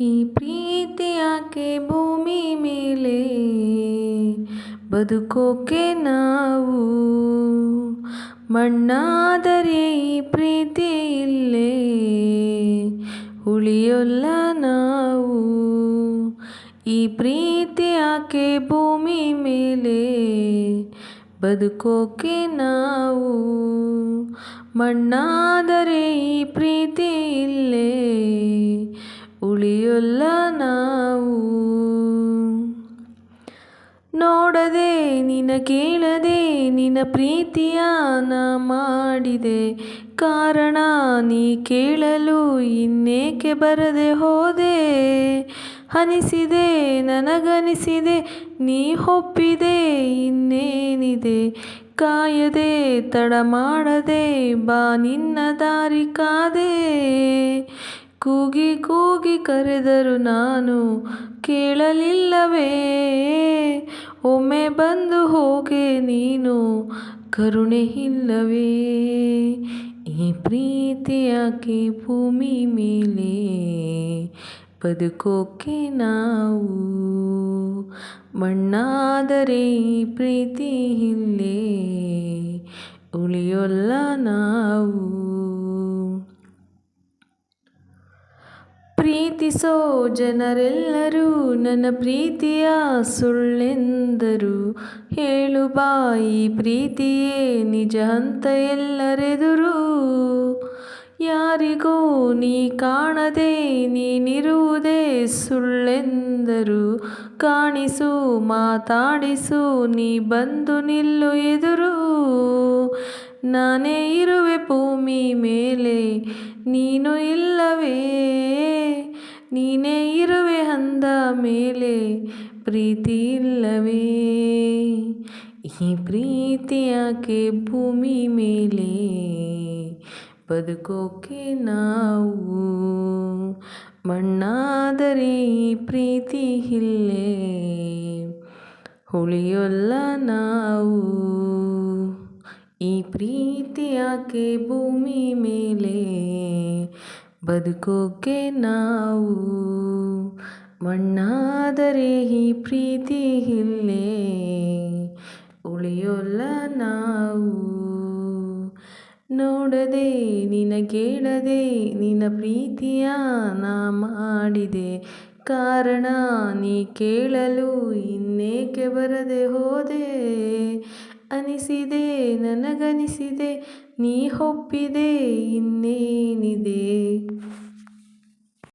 ಈ ಪ್ರೀತಿ ಯಾಕೆ ಭೂಮಿ ಮೇಲೆ? ಬದುಕೋಕೆ ನಾವು ಮಣ್ಣಾದರೆ ಈ ಪ್ರೀತಿ ಇಲ್ಲೇ? ಉಳಿಯೊಲ್ಲ ನಾವು ಈ ಪ್ರೀತಿ ಯಾಕೆ ಭೂಮಿ ಮೇಲೆ? ಬದುಕೋಕೆ ನಾವು ಮಣ್ಣಾದರೆ ಈ ಪ್ರೀತಿ ಇಲ್ಲೇ. ಉಳಿಯೋಲ್ಲ ನಾವು. ನೋಡದೆ ನಿನ ಕೇಳದೆ, ನಿನ್ನ ಪ್ರೀತಿಯ ನಾ ಮಾಡಿದೆ. ಕಾರಣ ನೀ ಕೇಳಲು ಇನ್ನೇಕೆ ಬರದೆ ಹೋದೆ? ಅನಿಸಿದೆ ನನಗನಿಸಿದೆ, ನೀ ಒಪ್ಪಿದೆ, ಇನ್ನೇನಿದೆ? ಕಾಯದೆ ತಡ ಮಾಡದೆ ಬಾ ನಿನ್ನ ದಾರಿ ಕಾದೆ. ಕೂಗಿ ಕೂಗಿ ಕರೆದರು ನಾನು, ಕೇಳಲಿಲ್ಲವೇ? ಒಮ್ಮೆ ಬಂದು ಹೋಗೆ ನೀನು, ಕರುಣೆ ಇಲ್ಲವೇ? ಈ ಪ್ರೀತಿಯಾಕೆ ಭೂಮಿ ಮೇಲೆ ಬದುಕೋಕೆ ನಾವು ಮಣ್ಣಾದರೆ ಪ್ರೀತಿ ಇಲ್ಲೇ ಉಳಿಯೋಲ್ಲ ನಾವು. ಪ್ರೀತಿಸೋ ಜನರೆಲ್ಲರೂ ನನ್ನ ಪ್ರೀತಿಯ ಸುಳ್ಳೆಂದರು. ಹೇಳು ಬಾಯಿ, ಪ್ರೀತಿಯೇ ನಿಜ ಅಂತ ಎಲ್ಲರೆದುರು. ಯಾರಿಗೂ ನೀ ಕಾಣದೆ ನೀನಿರುವುದೇ ಸುಳ್ಳೆಂದರು. ಕಾಣಿಸು, ಮಾತಾಡಿಸು, ನೀ ಬಂದು ನಿಲ್ಲು ಎದುರು. ನಾನೇ ಇರುವೆ ಭೂಮಿ ಮೇಲೆ, ನೀನು ಇಲ್ಲವೇ? ನೀನೇ ಇರುವೆ ಅಂದ ಮೇಲೆ ಪ್ರೀತಿ ಇಲ್ಲವೇ ಈ ಪ್ರೀತಿ ಯಾಕೆ ಭೂಮಿ ಮೇಲೆ? ಬದುಕೋಕೆ ನಾವು ಮಣ್ಣಾದರೆ ಈ ಪ್ರೀತಿ ಇಲ್ಲೇ? ಉಳಿಯೊಲ್ಲ ನಾವು ಈ ಪ್ರೀತಿ ಯಾಕೆ ಭೂಮಿ ಮೇಲೆ? ಬದುಕೋಕೆ ನಾವು ಮಣ್ಣಾದರೆ ಈ ಪ್ರೀತಿ ಇಲ್ಲೇ ಉಳಿಯೋಲ್ಲ ನಾವು. ನೋಡದೆ ನಿನ ಕೇಳದೆ ನಿನ್ನ ಪ್ರೀತಿಯ ನಾ ಮಾಡಿದೆ ಕಾರಣ ನೀ ಕೇಳಲು ಇನ್ನೇಕೆ ಬರದೆ ಹೋದೆ? ಅನಿಸಿದೆ ನನಗನಿಸಿದೆ ನೀ ಒಪ್ಪಿದೆ ಇನ್ನೇನಿದೆ?